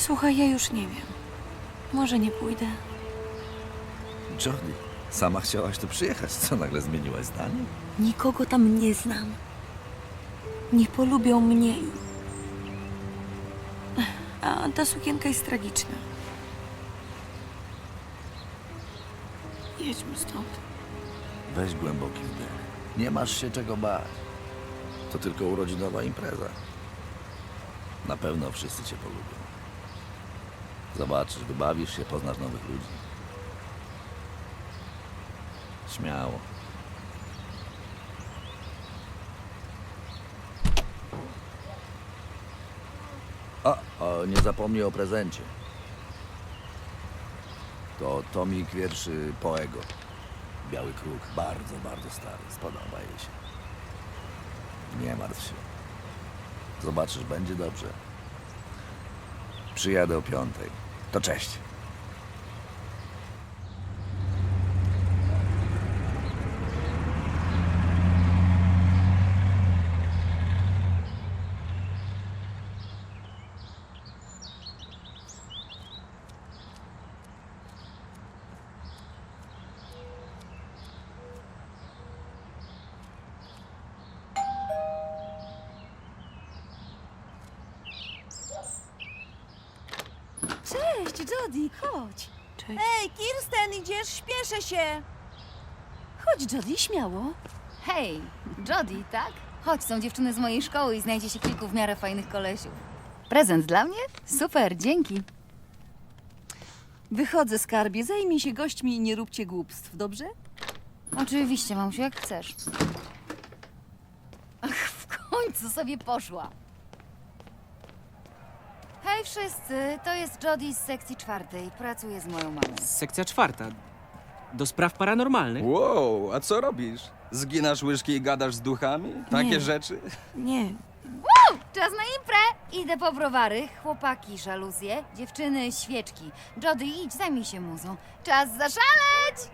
Słuchaj, ja już nie wiem. Może nie pójdę. Jordi, sama chciałaś tu przyjechać. Co nagle zmieniłaś zdanie? Nikogo tam nie znam. Nie polubią mnie. i- A ta sukienka jest tragiczna. Jedźmy stąd. Weź głęboki wdech. Nie masz się czego bać. To tylko urodzinowa impreza. Na pewno wszyscy cię polubią. Zobaczysz, wybawisz się, poznasz nowych ludzi. Śmiało. O, o, nie zapomnij o prezencie. To tomik wierszy Poego. Biały kruk, bardzo, bardzo stary. Spodoba jej się. Nie martw się. Zobaczysz, będzie dobrze. Przyjadę o piątej. To cześć. Cześć, Jody, chodź. Cześć. Ej, Kirsten, idziesz? Śpieszę się. Chodź, Jody, śmiało. Hej, Jody, tak? Chodź, są dziewczyny z mojej szkoły i znajdzie się kilku w miarę fajnych kolesiów. Prezent dla mnie? Super, dzięki. Wychodzę, skarbie. Zajmij się gośćmi i nie róbcie głupstw, dobrze? Oczywiście, mamusiu, jak chcesz. Ach, w końcu sobie poszła. Hej wszyscy, to jest Jody z sekcji czwartej. Pracuję z moją mamą. Sekcja czwarta. Do spraw paranormalnych. Wow, a co robisz? Zginasz łyżki i gadasz z duchami? Takie Nie. rzeczy? Nie, Czas na imprę! Idę po browary, chłopaki żaluzje, dziewczyny świeczki. Jody, idź, zajmij się muzą. Czas zaszaleć!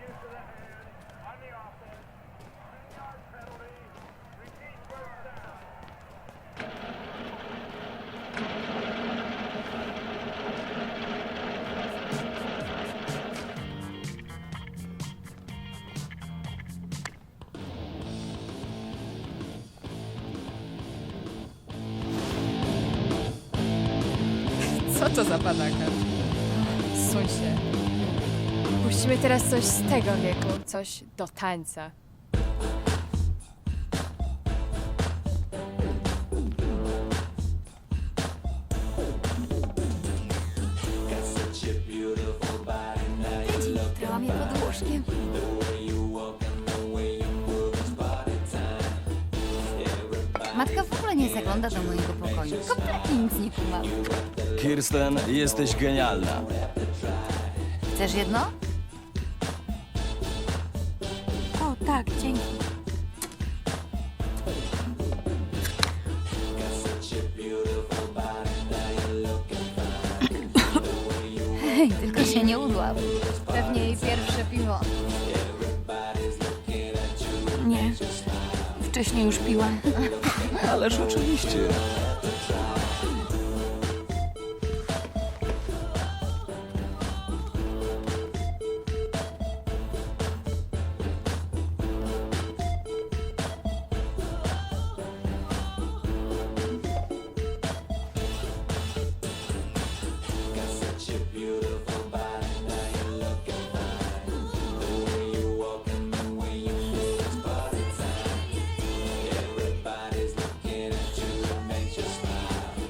Co to za padaka? Suń się. Puścimy teraz coś z tego wieku, coś do tańca. Zagląda do mojego pokoju. Kompletnie nic nie kumam. Kirsten, jesteś genialna. Chcesz jedno? o tak, dzięki. Hej, tylko się nie udłam. Pewnie jej pierwsze piwo. Wcześniej już piłam. Ależ oczywiście.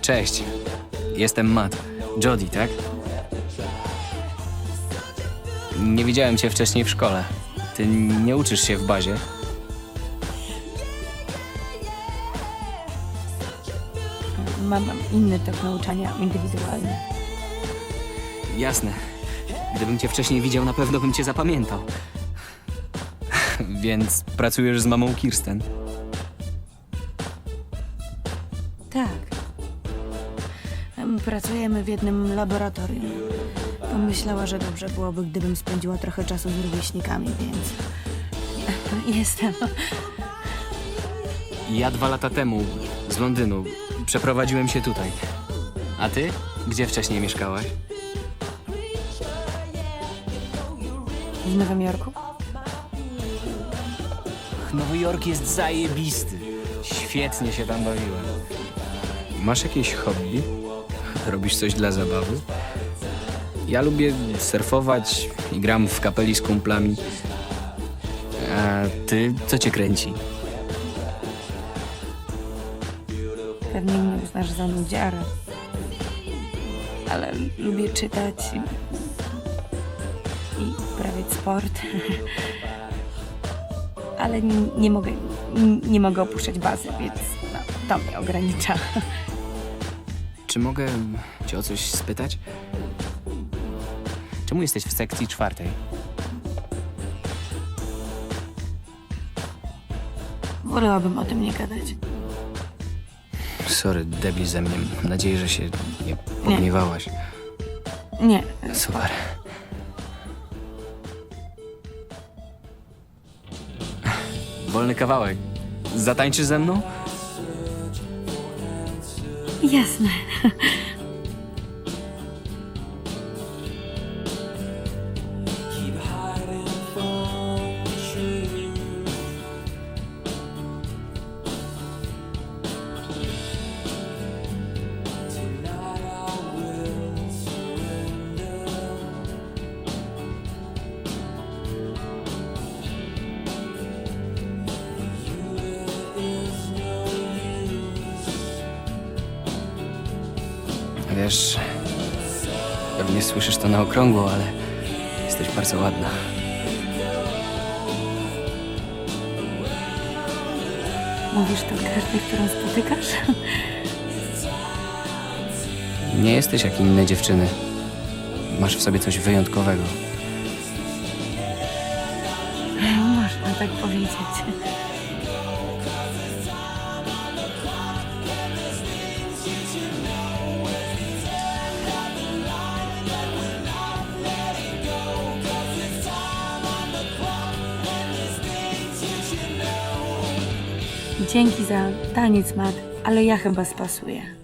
Cześć. Jestem Matt. Jody, tak? Nie widziałem cię wcześniej w szkole. Ty nie uczysz się w bazie. Mam mam inny tok nauczania indywidualny. Jasne. Gdybym cię wcześniej widział, na pewno bym cię zapamiętał. Więc pracujesz z mamą Kirsten. Pracujemy w jednym laboratorium. Pomyślała, że dobrze byłoby, gdybym spędziła trochę czasu z rówieśnikami, więc jestem. Ja dwa lata temu z Londynu przeprowadziłem się tutaj. A ty? Gdzie wcześniej mieszkałaś? W Nowym Jorku? Nowy Jork jest zajebisty. Świetnie się tam bawiłem. Masz jakieś hobby? Robisz coś dla zabawy? Ja lubię surfować i gram w kapeli z kumplami. A ty, co cię kręci? Pewnie mnie uznasz za nudziarę. Ale lubię czytać i, i uprawiać sport. Ale nie, nie mogę, nie mogę opuszczać bazy, więc no, to mnie ogranicza. Czy mogę cię o coś spytać? Czemu jesteś w sekcji czwartej? Wolałabym o tym nie gadać. Sorry, debil ze mnie. Mam nadzieję, że się nie pogniewałaś. Nie, Super. Wolny kawałek. Zatańczysz ze mną? Jasne. Wiesz, pewnie słyszysz to na okrągło, ale jesteś bardzo ładna. Mówisz to każdej, którą spotykasz? Nie jesteś jak inne dziewczyny. Masz w sobie coś wyjątkowego. Można tak powiedzieć. Dzięki za taniec, Matt, ale ja chyba spasuję.